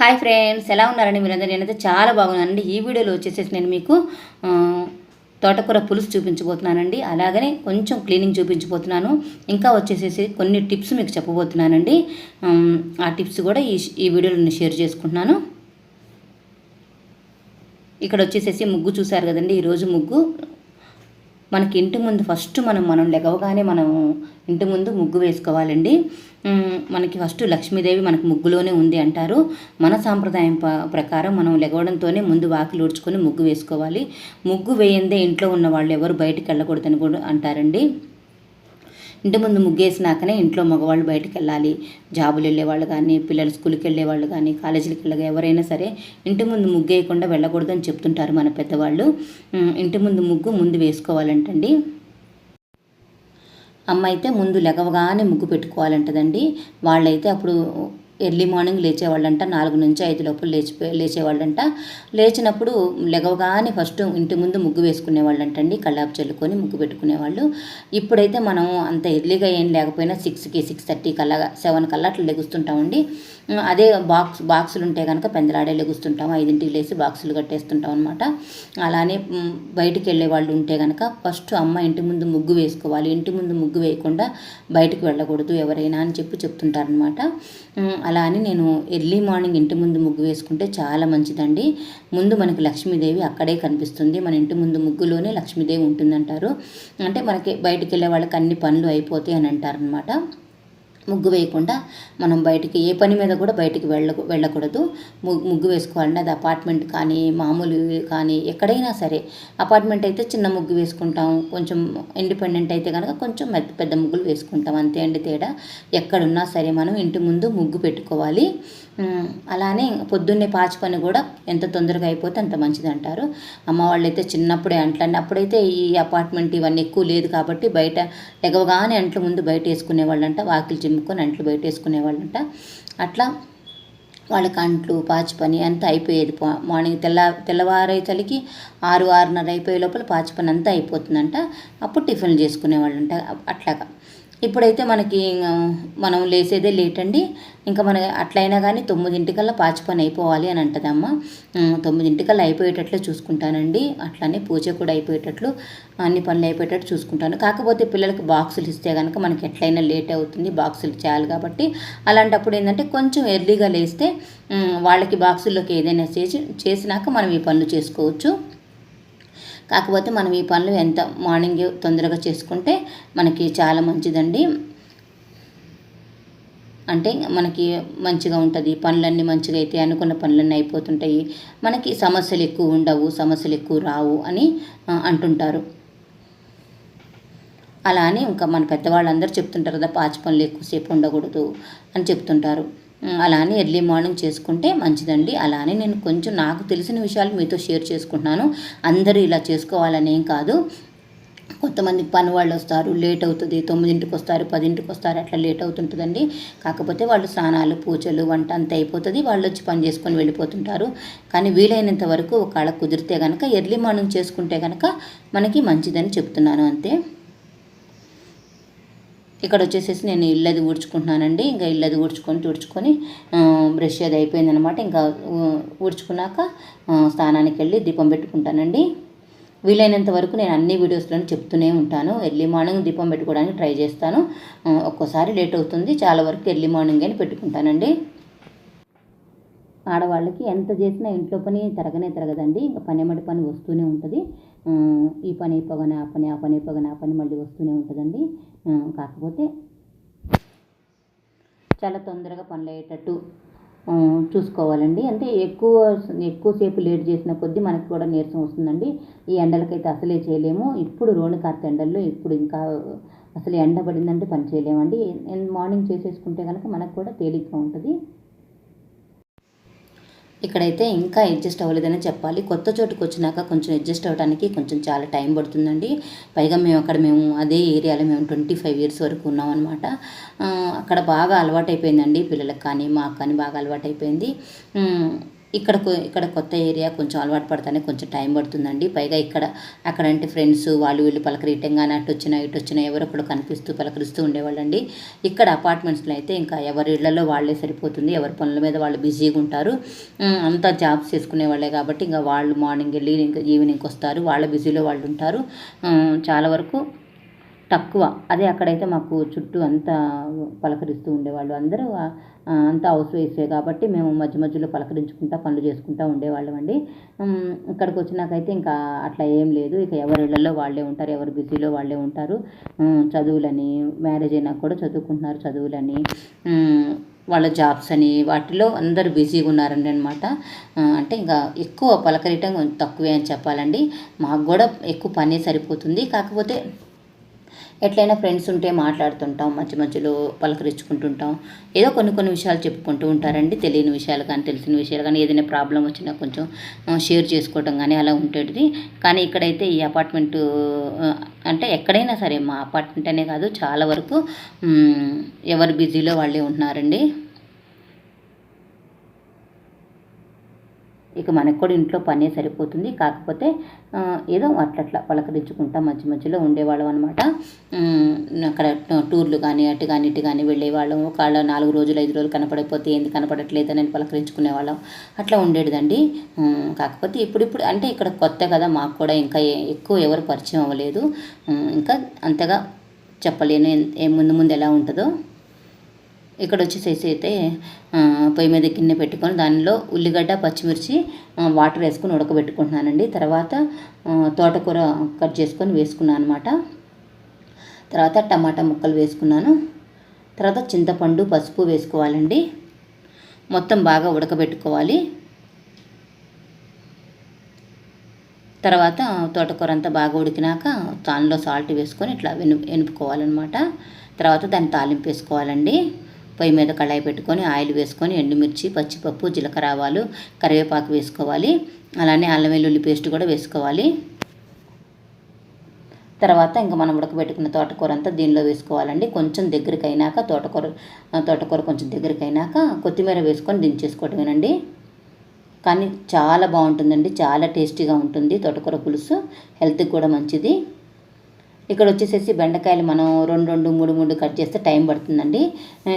Hi friends ఎలా ఉన్నారండి మీరందరూ? నేనైతే చాలా బాగున్నానండి. ఈ వీడియోలో వచ్చేసేసి నేను మీకు తోటకూర పులుసు చూపించబోతున్నానండి. అలాగనే కొంచెం క్లీనింగ్ చూపించబోతున్నాను. ఇంకా వచ్చేసేసి కొన్ని టిప్స్ మీకు చెప్పబోతున్నానండి. ఆ టిప్స్ కూడా ఈ ఈ వీడియోలో నేను షేర్ చేసుకుంటున్నాను. ఇక్కడ వచ్చేసేసి ముగ్గు చూశారు కదండి. ఈరోజు ముగ్గు మనకి ఇంటి ముందు ఫస్ట్ మనం మనం లెగవగానే మనం ఇంటి ముందు ముగ్గు వేసుకోవాలండి. మనకి ఫస్ట్ లక్ష్మీదేవి మనకు ముగ్గులోనే ఉంది అంటారు. మన సాంప్రదాయం ప ప్రకారం మనం లెగవడంతోనే ముందు వాకిలు ఊడ్చుకొని ముగ్గు వేసుకోవాలి. ముగ్గు వేయందే ఇంట్లో ఉన్న వాళ్ళు ఎవరు బయటికి వెళ్ళకూడదని కూడా అంటారండి. ఇంటి ముందు ముగ్గేసినాకనే ఇంట్లో మగవాళ్ళు బయటికి వెళ్ళాలి జాబులు వెళ్ళేవాళ్ళు కానీ పిల్లలు స్కూల్కి వెళ్ళేవాళ్ళు కానీ కాలేజీలకు వెళ్ళగా ఎవరైనా సరే ఇంటి ముందు ముగ్గేయకుండా వెళ్ళకూడదని చెప్తుంటారు మన పెద్దవాళ్ళు. ఇంటి ముందు ముగ్గు ముందు వేసుకోవాలంటండి. అమ్మ అయితే ముందు లెగవగానే ముగ్గు పెట్టుకోవాలంటదండి. వాళ్ళైతే అప్పుడు ఎర్లీ మార్నింగ్ లేచేవాళ్ళంట నాలుగు నుంచి ఐదు లోపల లేచి లేచేవాళ్ళంట. లేచినప్పుడు లెగవగానే ఫస్ట్ ఇంటి ముందు ముగ్గు వేసుకునేవాళ్ళంటండి కళ్ళాపు చల్లుకొని ముగ్గు పెట్టుకునేవాళ్ళు. ఇప్పుడైతే మనం అంత ఎర్లీగా ఏం లేకపోయినా సిక్స్కి సిక్స్ థర్టీ కల్లా సెవెన్ కల్లా అట్లా లెగుస్తుంటామండి. అదే బాక్స్ బాక్సులు ఉంటే కనుక పెందలాడే లెగుస్తుంటాం ఐదింటికి లేచి బాక్సులు కట్టేస్తుంటాం అనమాట అలానే బయటికి వెళ్ళే వాళ్ళు ఉంటే కనుక ఫస్ట్ అమ్మ ఇంటి ముందు ముగ్గు వేసుకోవాలి ఇంటి ముందు ముగ్గు వేయకుండా బయటకు వెళ్ళకూడదు ఎవరైనా అని చెప్పి చెప్తుంటారనమాట అలా అని నేను ఎర్లీ మార్నింగ్ ఇంటి ముందు ముగ్గు వేసుకుంటే చాలా మంచిదండి. ముందు మనకి లక్ష్మీదేవి అక్కడే కనిపిస్తుంది. మన ఇంటి ముందు ముగ్గులోనే లక్ష్మీదేవి ఉంటుందంటారు. అంటే మనకి బయటికి వెళ్ళే వాళ్ళకి అన్ని పనులు అయిపోతాయి అని అంటారనమాట ముగ్గు వేయకుండా మనం బయటికి ఏ పని మీద కూడా బయటికి వెళ్ళ వెళ్ళకూడదు. ముగ్గు వేసుకోవాలంటే అది అపార్ట్మెంట్ కానీ మామూలు కానీ ఎక్కడైనా సరే అపార్ట్మెంట్ అయితే చిన్న ముగ్గు వేసుకుంటాం. కొంచెం ఇండిపెండెంట్ అయితే కనుక కొంచెం పెద్ద పెద్ద ముగ్గులు వేసుకుంటాం. అంతే అండి తేడా. ఎక్కడున్నా సరే మనం ఇంటి ముందు ముగ్గు పెట్టుకోవాలి. అలానే పొద్దున్నే పాచి పని కూడా ఎంత తొందరగా అయిపోతే అంత మంచిది అంటారు. అమ్మ వాళ్ళైతే చిన్నప్పుడే అంట్లండి అప్పుడైతే ఈ అపార్ట్మెంట్ ఇవన్నీ ఎక్కువ లేదు కాబట్టి బయట ఎగవగానే అంట్ల ముందు బయట వేసుకునే వేసుకునేవాళ్ళంట వాకిలి చిమ్ముకొని అంట్లు బయట వేసుకునేవాళ్ళంట అట్లా వాళ్ళకి అంట్లు పాచి పని అంతా అయిపోయేది. మార్నింగ్ తెల్ల తెల్లవారే చలికి ఆరు ఆరున్నర అయిపోయే లోపల పాచి పని అంతా అయిపోతుందంట. అప్పుడు టిఫిన్లు చేసుకునేవాళ్ళంట. అట్లాగా. ఇప్పుడైతే మనకి మనం లేసేదే లేట్ అండి. ఇంకా మన అట్లయినా కానీ తొమ్మిదింటికల్లా పాచి పని అయిపోవాలి అని అంటదమ్మ. తొమ్మిదింటికల్లా అయిపోయేటట్లు చూసుకుంటానండి. అట్లానే పూజ కూడా అయిపోయేటట్లు అన్ని పనులు అయిపోయేటట్టు చూసుకుంటాను. కాకపోతే పిల్లలకి బాక్సులు ఇస్తే కనుక మనకి ఎట్లయినా లేట్ అవుతుంది బాక్సులు చేయాలి కాబట్టి. అలాంటప్పుడు ఏంటంటే కొంచెం ఎర్లీగా లేస్తే వాళ్ళకి బాక్సుల్లోకి ఏదైనా చేసి చేసినాక మనం ఈ పనులు చేసుకోవచ్చు. కాకపోతే మనం ఈ పనులు ఎంత మార్నింగ్ తొందరగా చేసుకుంటే మనకి చాలా మంచిదండి. అంటే మనకి మంచిగా ఉంటుంది. పనులన్నీ మంచిగా అయితే అనుకున్న పనులన్నీ అయిపోతుంటాయి. మనకి సమస్యలు ఎక్కువ ఉండవు సమస్యలు ఎక్కువ రావు అని అంటుంటారు. అలా అని ఇంకా మన పెద్దవాళ్ళందరూ చెప్తుంటారు కదా పాచి పనులు ఎక్కువసేపు ఉండకూడదు అని చెప్తుంటారు. అలానే ఎర్లీ మార్నింగ్ చేసుకుంటే మంచిదండి. అలానే నేను కొంచెం నాకు తెలిసిన విషయాలు మీతో షేర్ చేసుకుంటున్నాను. అందరూ ఇలా చేసుకోవాలని ఏం కాదు. కొంతమంది పని వాళ్ళు వస్తారు లేట్ అవుతుంది తొమ్మిదింటికి వస్తారు పదింటికి వస్తారు అట్లా లేట్ అవుతుంటుందండి. కాకపోతే వాళ్ళు స్నానాలు పూజలు వంట అంతా అయిపోతుంది. వాళ్ళు వచ్చి పని చేసుకొని వెళ్ళిపోతుంటారు. కానీ వీలైనంత వరకు ఒకవేళ కుదిరితే కనుక ఎర్లీ మార్నింగ్ చేసుకుంటే కనుక మనకి మంచిదని చెప్తున్నాను అంతే. ఇక్కడ వచ్చేసేసి నేను ఇల్లది ఊడ్చుకుంటున్నానండి. ఇంకా ఇల్లది ఊడ్చుకొని తుడుచుకొని బ్రష్ అది అయిపోయిందనమాట ఇంకా ఊడ్చుకున్నాక స్నానానికి వెళ్ళి దీపం పెట్టుకుంటానండి. వీలైనంత వరకు నేను అన్ని వీడియోస్లోనే చెప్తూనే ఉంటాను. ఎర్లీ మార్నింగ్ దీపం పెట్టుకోవడానికి ట్రై చేస్తాను. ఒక్కోసారి లేట్ అవుతుంది. చాలా వరకు ఎర్లీ మార్నింగ్ అని పెట్టుకుంటానండి. ఆడవాళ్ళకి ఎంత చేసినా ఇంట్లో పని తరగనే తరగదండి. ఇంకా పని ఎమ్మటి పని వస్తూనే ఉంటుంది. ఈ పని అయిపోగానే ఆ పని ఆ పని అయిపోగానే ఆ పని మళ్ళీ వస్తూనే ఉంటుందండి. కాకపోతే చాలా తొందరగా పనులు అయ్యేటట్టు చూసుకోవాలండి. అంటే ఎక్కువ ఎక్కువసేపు లేట్ చేసిన కొద్దీ మనకి కూడా నీరసం వస్తుందండి. ఈ ఎండలకైతే అసలే చేయలేము. ఇప్పుడు రోణి కార్త ఎండల్లో ఇప్పుడు ఇంకా అసలు ఎండ పడిందంటే పని చేయలేమండి. మార్నింగ్ చేసేసుకుంటే కనుక మనకు కూడా తేలిగ్గా ఉంటుంది. ఇక్కడైతే ఇంకా అడ్జస్ట్ అవ్వలేదని చెప్పాలి. కొత్త చోటుకు వచ్చినాక కొంచెం అడ్జస్ట్ అవ్వడానికి కొంచెం చాలా టైం పడుతుందండి. పైగా మేము అక్కడ మేము అదే ఏరియాలో మేము ట్వంటీ ఫైవ్ ఇయర్స్ వరకు ఉన్నామన్నమాట అక్కడ బాగా అలవాటైపోయిందండి పిల్లలకు కానీ మాకు కానీ బాగా అలవాటైపోయింది. అయిపోయింది ఇక్కడ కొ- ఇక్కడ కొత్త ఏరియా కొంచెం అలవాటు పడతానే కొంచెం టైం పడుతుందండి. పైగా ఇక్కడ అక్కడ అంటే ఫ్రెండ్స్ వాళ్ళు వీళ్ళు పలకరీయటంగానే అటు వచ్చినా ఇటు వచ్చినా ఎవరొకడు కనిపిస్తూ పలకరిస్తూ ఉండేవాళ్ళండి. ఇక్కడ అపార్ట్మెంట్స్లో అయితే ఇంకా ఎవరి ఇళ్ళలో వాళ్ళే సరిపోతుంది. ఎవరి పనుల మీద వాళ్ళు బిజీగా ఉంటారు. అంతా జాబ్స్ చేసుకునే వాళ్ళే కాబట్టి ఇంకా వాళ్ళు మార్నింగ్ వెళ్ళి ఇంకా ఈవినింగ్కి వస్తారు. వాళ్ళ బిజీలో వాళ్ళు ఉంటారు. చాలా వరకు తక్కువ. అదే అక్కడైతే మాకు చుట్టూ అంతా పలకరిస్తూ ఉండేవాళ్ళు. అందరూ అంతా హౌస్ వైఫే కాబట్టి మేము మధ్య మధ్యలో పలకరించుకుంటా పనులు చేసుకుంటూ ఉండేవాళ్ళం అండి. ఇక్కడికి వచ్చినాకైతే ఇంకా అట్లా ఏం లేదు. ఇక ఎవరి ఇళ్ళల్లో వాళ్ళే ఉంటారు ఎవరు బిజీలో వాళ్ళే ఉంటారు. చదువులని మ్యారేజ్ అయినా కూడా చదువుకుంటున్నారు చదువులని. వాళ్ళ జాబ్స్ అని వాటిలో అందరూ బిజీగా ఉన్నారండి అనమాట అంటే ఇంకా ఎక్కువ పలకరియటం కొంచెం తక్కువే అని చెప్పాలండి. మాకు కూడా ఎక్కువ పని సరిపోతుంది. కాకపోతే ఎట్లయినా ఫ్రెండ్స్ ఉంటే మాట్లాడుతుంటాం మధ్య మధ్యలో పలకరించుకుంటుంటాం. ఏదో కొన్ని కొన్ని విషయాలు చెప్పుకుంటూ ఉంటారండి. తెలియని విషయాలు కానీ తెలిసిన విషయాలు కానీ ఏదైనా ప్రాబ్లం వచ్చినా కొంచెం షేర్ చేసుకోవటం కానీ అలా ఉంటుంది. కానీ ఇక్కడైతే ఈ అపార్ట్మెంట్ అంటే ఎక్కడైనా సరే మా అపార్ట్మెంట్ అనే కాదు చాలా వరకు ఎవరు బిజీలో వాళ్ళే ఉంటున్నారండి. ఇక మనకు కూడా ఇంట్లో పనే సరిపోతుంది. కాకపోతే ఏదో అట్లట్లా పలకరించుకుంటా మధ్య మధ్యలో ఉండేవాళ్ళం అనమాట అక్కడ టూర్లు కానీ అటు కానీ ఇటు కానీ వెళ్ళేవాళ్ళం. ఒకవేళ నాలుగు రోజులు ఐదు రోజులు కనపడకపోతే ఏంది కనపడట్లేదని పలకరించుకునేవాళ్ళం. అట్లా ఉండేదండి కాకపోతే ఇప్పుడిప్పుడు అంటే ఇక్కడ కొత్త కదా మాకు కూడా ఇంకా ఎక్కువ ఎవరు పరిచయం అవ్వలేదు. ఇంకా అంతగా చెప్పలేను. ఏ ముందు ముందు ఎలా ఉంటుందో. ఇక్కడ వచ్చేసేసి అయితే పొయ్యి మీద గిన్నె పెట్టుకొని దానిలో ఉల్లిగడ్డ పచ్చిమిర్చి వాటర్ వేసుకొని ఉడకబెట్టుకుంటున్నానండి. తర్వాత తోటకూర కట్ చేసుకొని వేసుకున్నాను అనమాట తర్వాత టమాటా ముక్కలు వేసుకున్నాను. తర్వాత చింతపండు పసుపు వేసుకోవాలండి. మొత్తం బాగా ఉడకబెట్టుకోవాలి. తర్వాత తోటకూర అంతా బాగా ఉడికినాక దానిలో సాల్ట్ వేసుకొని ఇట్లా వెను వెనుపుకోవాలన్నమాట తర్వాత దాన్ని తాలింపు వేసుకోవాలండి. పొయ్యి మీద కళాయి పెట్టుకొని ఆయిల్ వేసుకొని ఎండుమిర్చి పచ్చిపప్పు జీలకర్ర ఆవాలు కరివేపాకు వేసుకోవాలి. అలానే అల్లం వెల్లుల్లి పేస్ట్ కూడా వేసుకోవాలి. తర్వాత ఇంకా మనం ఉడకబెట్టుకున్న తోటకూర అంతా దీనిలో వేసుకోవాలండి. కొంచెం దగ్గరికి అయినాక తోటకూర తోటకూర కొంచెం దగ్గరికి అయినాక కొత్తిమీర వేసుకొని దించేసుకోవటమేనండి. కానీ చాలా బాగుంటుందండి. చాలా టేస్టీగా ఉంటుంది తోటకూర పులుసు. హెల్త్కి కూడా మంచిది. ఇక్కడ వచ్చేసేసి బెండకాయలు మనం రెండు రెండు మూడు మూడు కట్ చేస్తే టైం పడుతుందండి.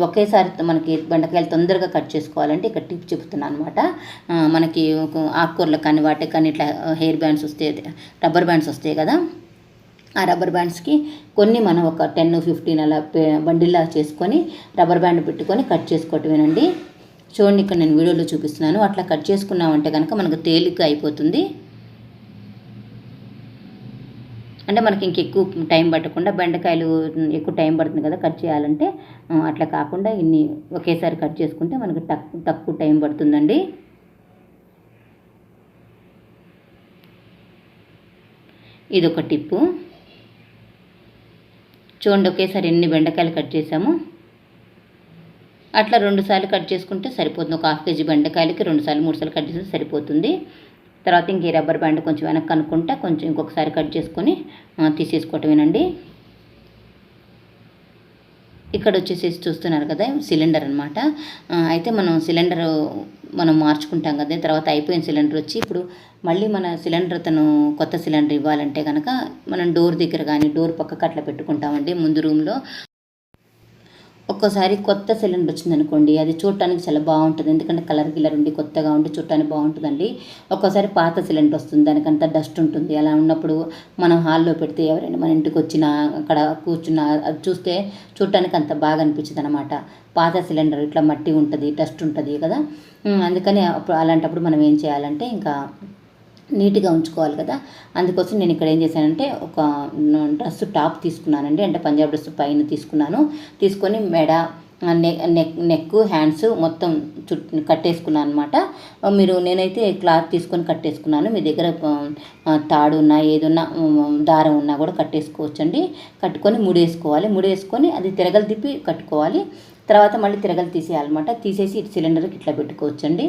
ఒకేసారి మనకి బెండకాయలు తొందరగా కట్ చేసుకోవాలంటే ఇక్కడ టిప్ చెప్తున్నాను అనమాట మనకి ఒక ఆకుకూరలకు కానీ వాటికి కానీ ఇట్లా హెయిర్ బ్యాండ్స్ వస్తాయి రబ్బర్ బ్యాండ్స్ వస్తాయి కదా. ఆ రబ్బర్ బ్యాండ్స్కి కొన్ని మనం ఒక టెన్ ఫిఫ్టీన్ అలా పే- బండిల్లా చేసుకొని రబ్బర్ బ్యాండ్ పెట్టుకొని కట్ చేసుకోవటమేనండి. చూడండి ఇక్కడ నేను వీడియోలో చూపిస్తున్నాను. అట్లా కట్ చేసుకున్నామంటే కనుక మనకు తేలిక అయిపోతుంది. అంటే మనకి ఇంక ఎక్కువ టైం పట్టకుండా బెండకాయలు ఎక్కువ టైం పడుతుంది కదా కట్ చేయాలంటే అట్లా కాకుండా ఇన్ని ఒకేసారి కట్ చేసుకుంటే మనకు తక్కువ తక్కువ టైం పడుతుందండి. ఇది ఒక టిప్పు. చూడండి ఒకేసారి ఎన్ని బెండకాయలు కట్ చేసాము అట్లా రెండుసార్లు కట్ చేసుకుంటే సరిపోతుంది. ఒక హాఫ్ కేజీ బెండకాయలకి రెండు సార్లు మూడు సార్లు కట్ చేస్తే సరిపోతుంది. తర్వాత ఇంక ఈ రబ్బర్ బ్యాండ్ కొంచెం వెనక్కి అనుకుంటా కొంచెం ఇంకొకసారి కట్ చేసుకొని ఆ, తీసేసుకోవటమేనండి. ఇక్కడ వచ్చేసేసి చూస్తున్నారు కదా సిలిండర్ అనమాట అయితే మనం సిలిండర్ మనం మార్చుకుంటాం కదా తర్వాత అయిపోయిన సిలిండర్ వచ్చి ఇప్పుడు మళ్ళీ మన సిలిండర్ తను కొత్త సిలిండర్ ఇవ్వాలంటే కనుక మనం డోర్ దగ్గర కానీ డోర్ పక్కకు అట్లా పెట్టుకుంటామండి ముందు రూమ్లో. ఒక్కోసారి కొత్త సిలిండర్ వచ్చిందనుకోండి అది చూడటానికి చాలా బాగుంటుంది. ఎందుకంటే కలర్ గిల్లర్ ఉండి కొత్తగా ఉండి చూడటానికి బాగుంటుందండి. ఒక్కోసారి పాత సిలిండర్ వస్తుంది దానికంతా డస్ట్ ఉంటుంది. అలా ఉన్నప్పుడు మనం హాల్లో పెడితే ఎవరైనా మన ఇంటికి వచ్చినా అక్కడ కూర్చున్నా అది చూస్తే చూడటానికి అంత బాగా అనిపించదు అనమాట పాత సిలిండర్ ఇట్లా మట్టి ఉంటుంది డస్ట్ ఉంటుంది కదా. అందుకని అప్పుడు అలాంటప్పుడు మనం ఏం చేయాలంటే ఇంకా నీట్గా ఉంచుకోవాలి కదా. అందుకోసం నేను ఇక్కడ ఏం చేశానంటే ఒక డ్రెస్ టాప్ తీసుకున్నానండి. అంటే పంజాబ్ డ్రెస్ పైన తీసుకున్నాను. తీసుకొని మెడ నెక్ నెక్ నెక్ హ్యాండ్స్ మొత్తం చుట్టూ కట్టేసుకున్నాను అనమాట మీరు నేనైతే క్లాత్ తీసుకొని కట్టేసుకున్నాను. మీ దగ్గర తాడు ఉన్నా ఏదున్నా దారం ఉన్నా కూడా కట్టేసుకోవచ్చండి. కట్టుకొని ముడేసుకోవాలి. ముడేసుకొని అది తిరగలు తిప్పి కట్టుకోవాలి. తర్వాత మళ్ళీ తిరగలు తీసేయాలన్నమాట. తీసేసి సిలిండర్కి ఇట్లా పెట్టుకోవచ్చండి.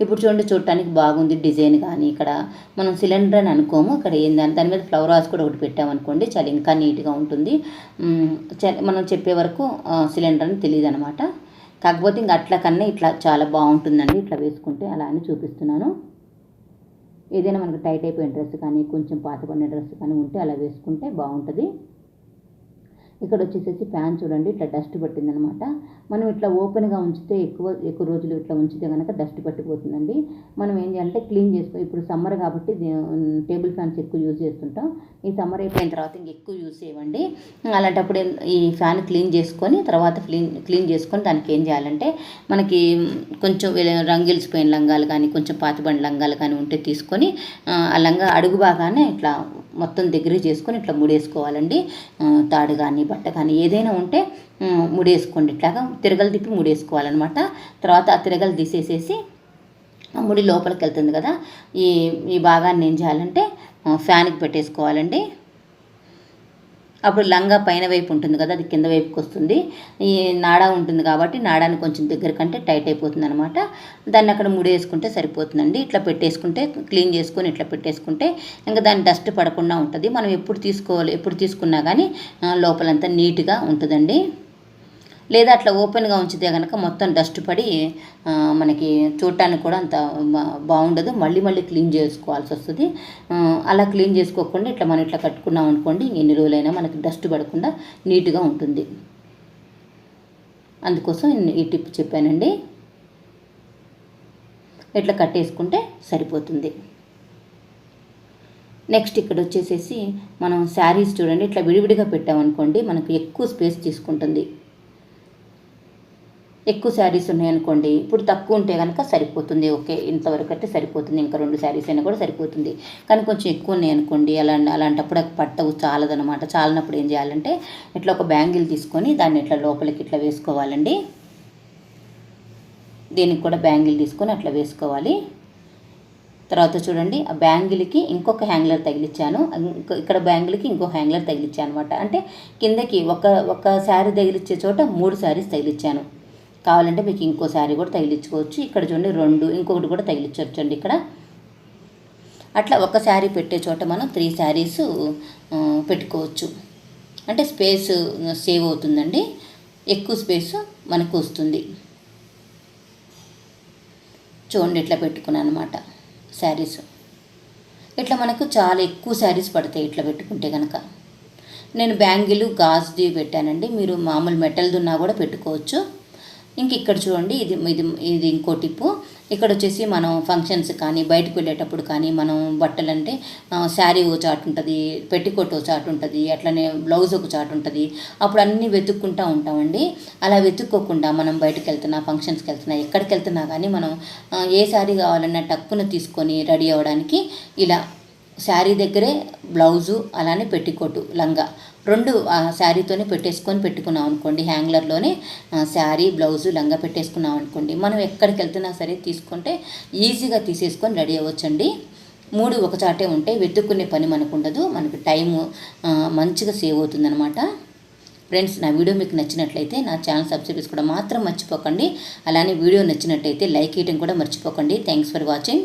ఇప్పుడు చూడండి చూడటానికి బాగుంది డిజైన్ కానీ ఇక్కడ మనం సిలిండర్ అని అనుకోము. ఇక్కడ ఏందని దాని మీద ఫ్లవర్ వాస్ కూడా ఒకటి పెట్టామనుకోండి చాలా ఇంకా నీట్గా ఉంటుంది. చ- మనం చెప్పే వరకు సిలిండర్ అని తెలియదు అనమాట కాకపోతే ఇంకా అట్లా కన్నా ఇట్లా చాలా బాగుంటుందండి ఇట్లా వేసుకుంటే అలా అని చూపిస్తున్నాను. ఏదైనా మనకు టైట్ అయిపోయిన డ్రెస్ కానీ కొంచెం పాతపడిన డ్రెస్ కానీ ఉంటే అలా వేసుకుంటే బాగుంటుంది. ఇక్కడ వచ్చేసేసి ఫ్యాన్ చూడండి ఇట్లా డస్ట్ పట్టిందనమాట. మనం ఇట్లా ఓపెన్గా ఉంచితే ఎక్కువ ఎక్కువ రోజులు ఇట్లా ఉంచితే కనుక డస్ట్ పట్టిపోతుందండి. మనం ఏం చేయాలంటే క్లీన్ చేసుకో ఇప్పుడు సమ్మర్ కాబట్టి టేబుల్ ఫ్యాన్స్ ఎక్కువ యూజ్ చేస్తుంటాం. ఈ సమ్మర్ అయిపోయిన తర్వాత ఇంక ఎక్కువ యూజ్ చేయండి అలాంటప్పుడు ఈ ఫ్యాన్ క్లీన్ చేసుకొని తర్వాత క్లీన్ క్లీన్ చేసుకొని దానికి ఏం చేయాలంటే మనకి కొంచెం రంగిల్సిపోయిన లంగాలు కానీ కొంచెం పాతబండి లంగాలు కానీ ఉంటే తీసుకొని ఆ లంగా అడుగు బాగానే ఇట్లా మొత్తం దగ్గర చేసుకొని ఇట్లా ముడేసుకోవాలండి. తాడు కానీ బట్ట కానీ ఏదైనా ఉంటే ముడేసుకోండి. ఇట్లాగా తిరగలు తిప్పి ముడేసుకోవాలన్నమాట. తర్వాత ఆ తిరగలు తీసేసేసి ముడి లోపలికి వెళ్తుంది కదా. ఈ ఈ భాగాన్ని ఏం చేయాలంటే ఫ్యాన్కి పెట్టేసుకోవాలండి. అప్పుడు లంగా పైన వైపు ఉంటుంది కదా అది కింద వైపుకి వస్తుంది. ఈ నాడా ఉంటుంది కాబట్టి నాడాన్ని కొంచెం దగ్గర కంటే టైట్ అయిపోతుంది అనమాట దాన్ని అక్కడ ముడేసుకుంటే సరిపోతుందండి. ఇట్లా పెట్టేసుకుంటే క్లీన్ చేసుకొని ఇట్లా పెట్టేసుకుంటే ఇంకా దాన్ని డస్ట్ పడకుండా ఉంటుంది. మనం ఎప్పుడు తీసుకోవాలి ఎప్పుడు తీసుకున్నా కానీ లోపలంతా నీట్గా ఉంటుందండి. లేదా అట్లా ఓపెన్గా ఉంచితే కనుక మొత్తం డస్ట్ పడి మనకి చూడటానికి కూడా అంత బాగుండదు. మళ్ళీ మళ్ళీ క్లీన్ చేసుకోవాల్సి వస్తుంది. అలా క్లీన్ చేసుకోకుండా ఇట్లా మనం ఇట్లా కట్టుకున్నాం అనుకోండి ఎన్ని రోజులైనా మనకి డస్ట్ పడకుండా నీట్గా ఉంటుంది. అందుకోసం ఈ టిప్ చెప్పానండి. ఇట్లా కట్టేసుకుంటే సరిపోతుంది. నెక్స్ట్ ఇక్కడ వచ్చేసేసి మనం శారీస్ చూడండి ఇట్లా విడివిడిగా పెట్టామనుకోండి మనకు ఎక్కువ స్పేస్ తీసుకుంటుంది. ఎక్కువ శారీస్ ఉన్నాయనుకోండి ఇప్పుడు తక్కువ ఉంటే కనుక సరిపోతుంది. ఓకే ఇంతవరకు అయితే సరిపోతుంది. ఇంకా రెండు శారీస్ అయినా కూడా సరిపోతుంది. కానీ కొంచెం ఎక్కువ ఉన్నాయి అనుకోండి అలా అలాంటప్పుడు పట్టవు చాలదనమాట చాలినప్పుడు ఏం చేయాలంటే ఇట్లా ఒక బ్యాంగిల్ తీసుకొని దాన్ని ఇట్లా లోపలికి ఇట్లా వేసుకోవాలండి. దీనికి కూడా బ్యాంగిల్ తీసుకొని అట్లా వేసుకోవాలి. తర్వాత చూడండి ఆ బ్యాంగిల్కి ఇంకొక హ్యాంగ్లర్ తగిలిచ్చాను. ఇక్కడ బ్యాంగిల్కి ఇంకో హ్యాంగ్లర్ తగిలిచ్చాను అనమాట అంటే కిందకి ఒక ఒక శారీ తగిలిచ్చే చోట మూడు శారీస్ తగిలిచ్చాను. కావాలంటే మీకు ఇంకో శారీ కూడా తగిలించుకోవచ్చు. ఇక్కడ చూడండి రెండు ఇంకొకటి కూడా తగిలించవచ్చండి ఇక్కడ. అట్లా ఒక శారీ పెట్టే చోట మనం త్రీ శారీస్ పెట్టుకోవచ్చు. అంటే స్పేస్ సేవ్ అవుతుందండి. ఎక్కువ స్పేస్ మనకు వస్తుంది. చూడండి ఇట్లా పెట్టుకున్నాను అనమాట శారీస్. ఇట్లా మనకు చాలా ఎక్కువ శారీస్ పడతాయి ఇట్లా పెట్టుకుంటే కనుక నేను బ్యాంగిల్ గాజుది పెట్టానండి. మీరు మామూలు మెటల్ దున్నా కూడా పెట్టుకోవచ్చు. ఇంక ఇక్కడ చూడండి ఇది ఇది ఇది ఇంకో టిప్పు. ఇక్కడ వచ్చేసి మనం ఫంక్షన్స్ కానీ బయటకు వెళ్ళేటప్పుడు కానీ మనం బట్టలు అంటే శారీ ఒక చాటు ఉంటుంది పెట్టికొట్టు ఒక చాటు ఉంటుంది అట్లనే బ్లౌజ్ ఒక చాటు ఉంటుంది. అప్పుడు అన్నీ వెతుక్కుంటూ ఉంటామండి. అలా వెతుక్కోకుండా మనం బయటకు వెళ్తున్నా ఫంక్షన్స్కి వెళ్తున్నా ఎక్కడికి వెళ్తున్నా కానీ మనం ఏ శారీ కావాలన్నా టక్కున తీసుకొని రెడీ అవ్వడానికి ఇలా శారీ దగ్గరే బ్లౌజు అలానే పెట్టికోటు లంగా. రెండు శారీతోనే పెట్టేసుకొని పెట్టుకున్నాం అనుకోండి హ్యాంగ్లర్లోనే శారీ బ్లౌజు లంగా పెట్టేసుకున్నాం అనుకోండి. మనం ఎక్కడికి వెళ్తున్నా సరే తీసుకుంటే ఈజీగా తీసేసుకొని రెడీ అవ్వచ్చండి. మూడు ఒక చాటే ఉంటే వెతుక్కునే పని మనకు ఉండదు మనకు టైము మంచిగా సేవ్ అవుతుందనమాట ఫ్రెండ్స్ నా వీడియో మీకు నచ్చినట్లయితే నా ఛానల్ సబ్స్క్రైబ్ చేసుకోవడం మాత్రం మర్చిపోకండి. అలానే వీడియో నచ్చినట్లయితే లైక్ చేయడం కూడా మర్చిపోకండి. Thanks for watching.